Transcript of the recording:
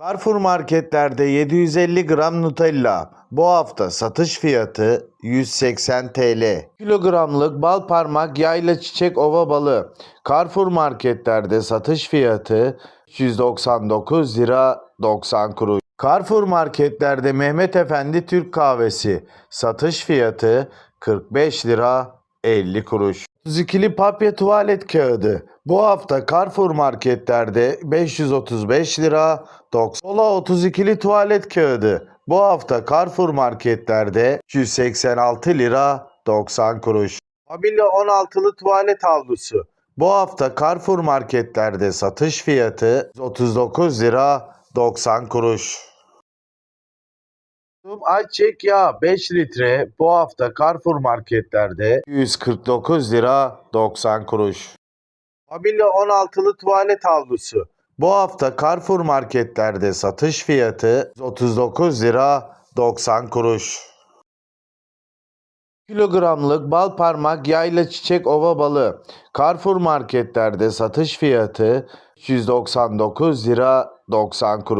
Carrefour marketlerde 750 gram Nutella. Bu hafta satış fiyatı 180 TL. Kilogramlık bal parmak yayla çiçek ova balı. Carrefour marketlerde satış fiyatı 199 lira 90 kuruş. Carrefour marketlerde Mehmet Efendi Türk kahvesi. Satış fiyatı 45 lira 50 kuruş. 32'li papya tuvalet kağıdı. Bu hafta Carrefour marketlerde 535 lira 90. Ola 32'li tuvalet kağıdı. Bu hafta Carrefour marketlerde 186 lira 90 kuruş. Mabille 16'lı tuvalet havlusu. Bu hafta Carrefour marketlerde satış fiyatı 39 lira 90 kuruş. Ayçiçek 5 litre bu hafta Carrefour marketlerde 149 lira 90 kuruş. Mabille 16'lı tuvalet havlusu. Bu hafta Carrefour marketlerde satış fiyatı 39 lira 90 kuruş. Kilogramlık bal parmak yayla çiçek ova balı. Carrefour marketlerde satış fiyatı 199 lira 90 kuruş.